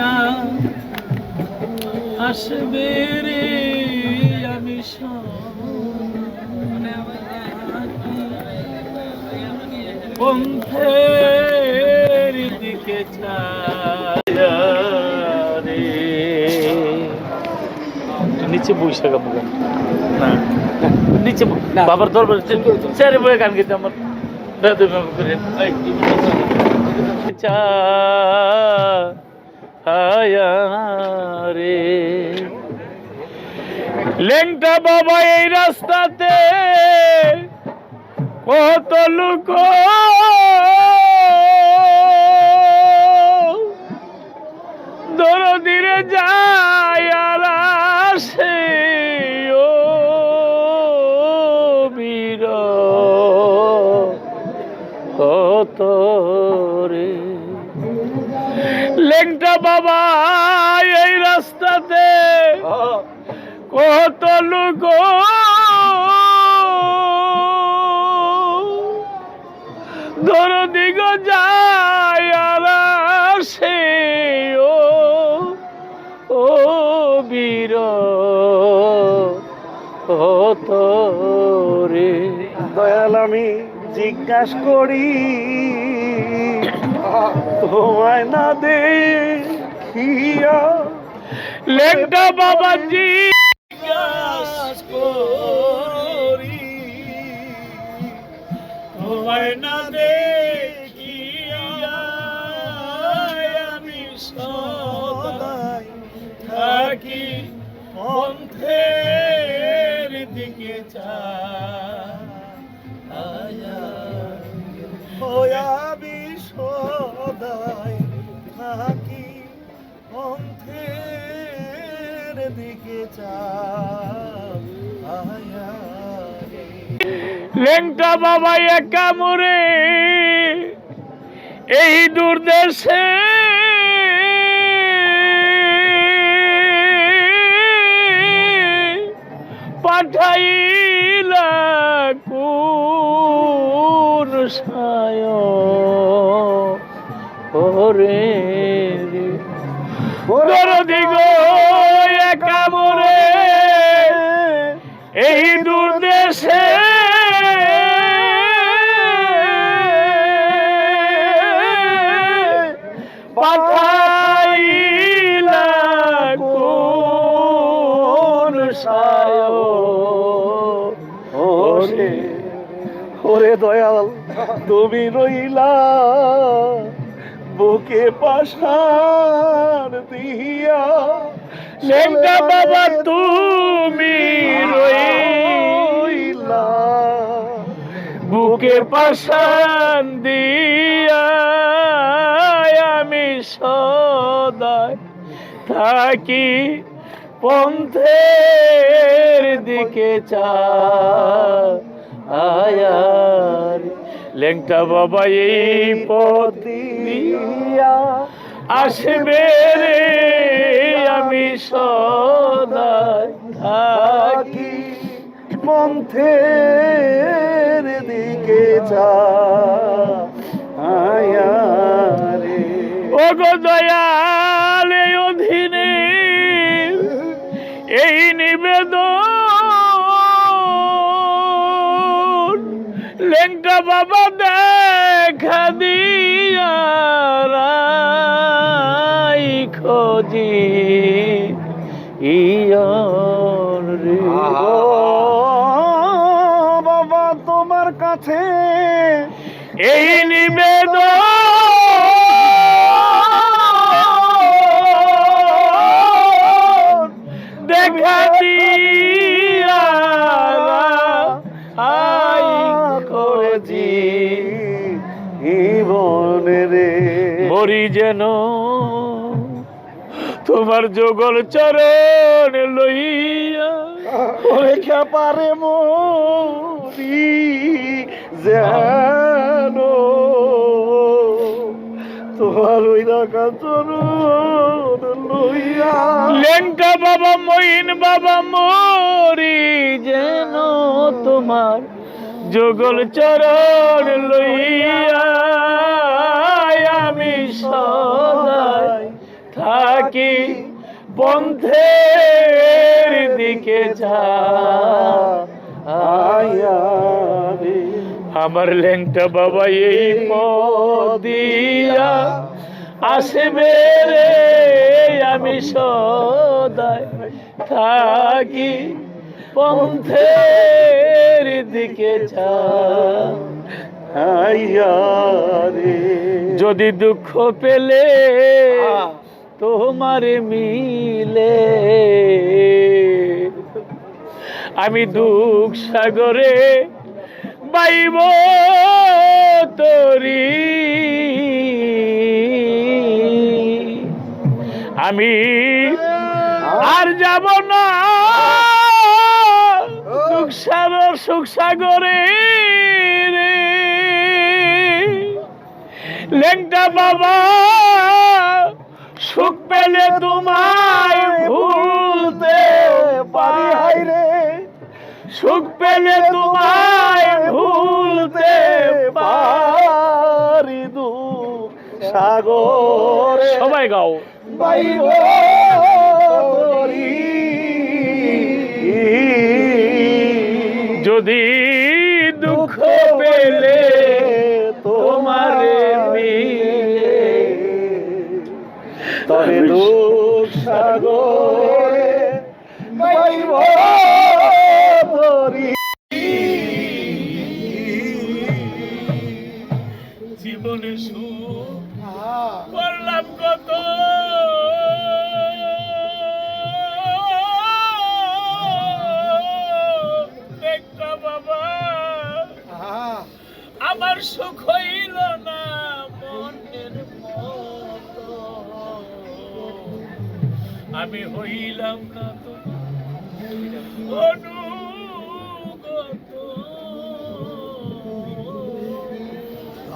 দয়া আসবে রে আমি পন্থের দিকে রে নিচে বসে গাবো গান না নিচে। বাবার দরবার চারে বয়ে গান গেতে আমার করে ছায়া রে। লেংটা বাবা এই রাস্তাতে কত লোক কত লোক ধর দিগ যায় আসে ও ও বীর কত রে দয়াল আমি জিজ্ঞাস করি তোমায় না দে লেংটা বাবাজি। করি। তোমায় না দেখিয়া আমি সদাই থাকি পন্থের দিকে হয়াবি সদাই থাকি পন্থের দিকে চায়া লেংটা বাবা একা মরে। এই দূর দেশে। পাঠাইলা সায়? ওরে দরদি এই দূর দেশে পাঠাইলা কোন সায়? ওরে ওরে দয়াল তুমি রইলা বুকে পাশার দিয়া লেঙ্গা বাবা তুমি রই রইলা। বুকে পাশান দিয়া আমি সদাই থাকি পন্থের দিকে চা আয়ার লেংটা বাবা এই পথ আসবে রে আমি সদাই থাকি। পন্থের দিকে চা আয়ারে ও গো দয়াল অধীনে এই নিবেদন। লেংটা বাবা খোঁজি ইয়ন রে ও বাবা তোমার কাছে এই নিবেদন করেছি জীবনে রে। মরি যেন তোমার যোগল চরণ লইয়া পরীক্ষা পারে মরি যেন তোমার ওই রাখা চরণ লইয়া। লেঙ্কা বাবা মইন বাবা মরি যেন তোমার যোগল চরণ লইয়া। আমি সদাই থাকি পন্থের দিকে যা। আমার লেংটা বাবা এই পদিয়া আসবে রে আমি সদাই থাকি পন্থের দিকে যা। যদি দুঃখ পেলে তোমার মিলে। আমি দুঃখ সাগরে বাইব তরি। আমি আর যাব না। সুখ সাগর, সুখ সাগরে লেংটা বাবা সুখ পেলে তোমায় ভুলতে পারি। হাই রে সুখ পেলে তোমায় ভুলতে পারি দু সাগরে। সবাই গাও। বাইব। যদি করলাম কত একটা বাবা? আমার সুখ হইল না মনের মতো। আমি হইলাম না তো।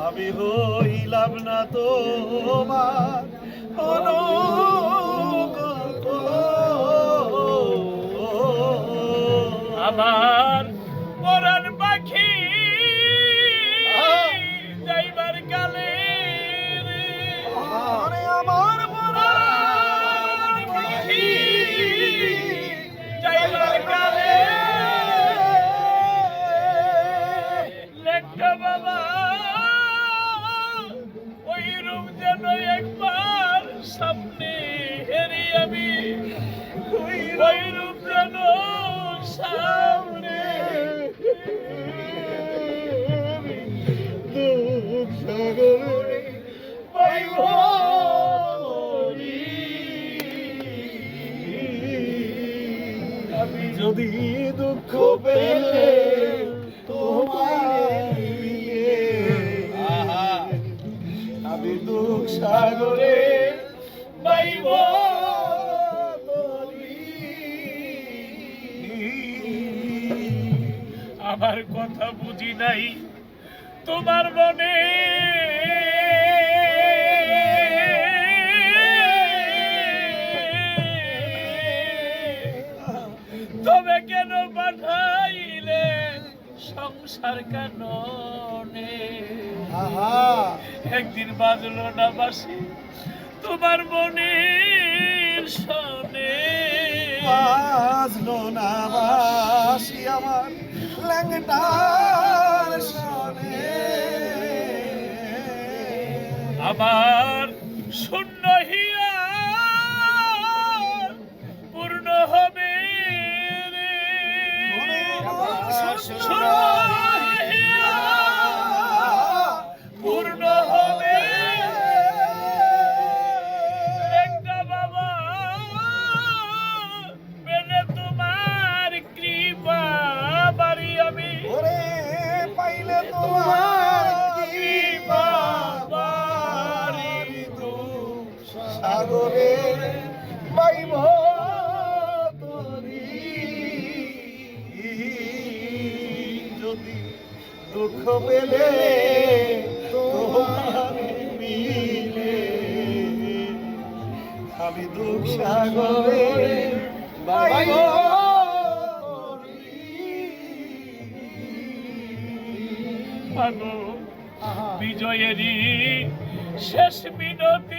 আমি হইলাম না তোমার অনুগত। দুঃখ সাগরে পাইব আমার কথা বুঝি নাই তোমার মনে। তবে কেন পাঠাইলে সংসার কাননে। আহা। একদিন বাজলো না বাসি তোমার মনের সনে। বাজলো না বাসি আমার ল্যাংটার সনে। আমার শূন্য হিয়া পেলে তোমার দুঃখ সাগরে বিজয়েরই শেষ মিনতি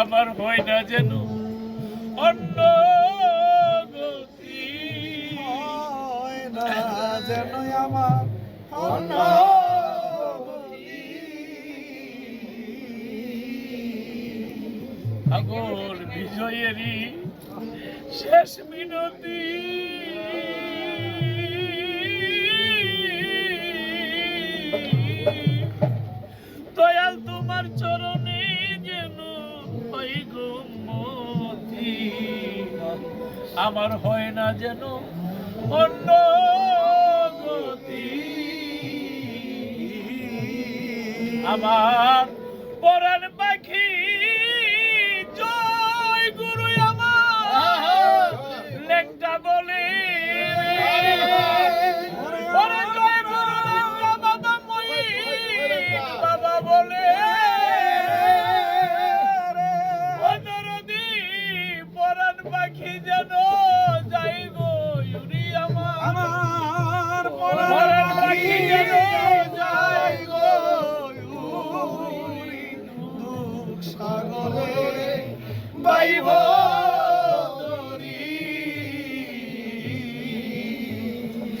আমার হয় না যেন অন্য গতি। হয় না যেন আমার অন্য আগর বিজয়েরই শেষ মিনতি। আমার হয় না যেন অন্য গতি। আমার পরাণ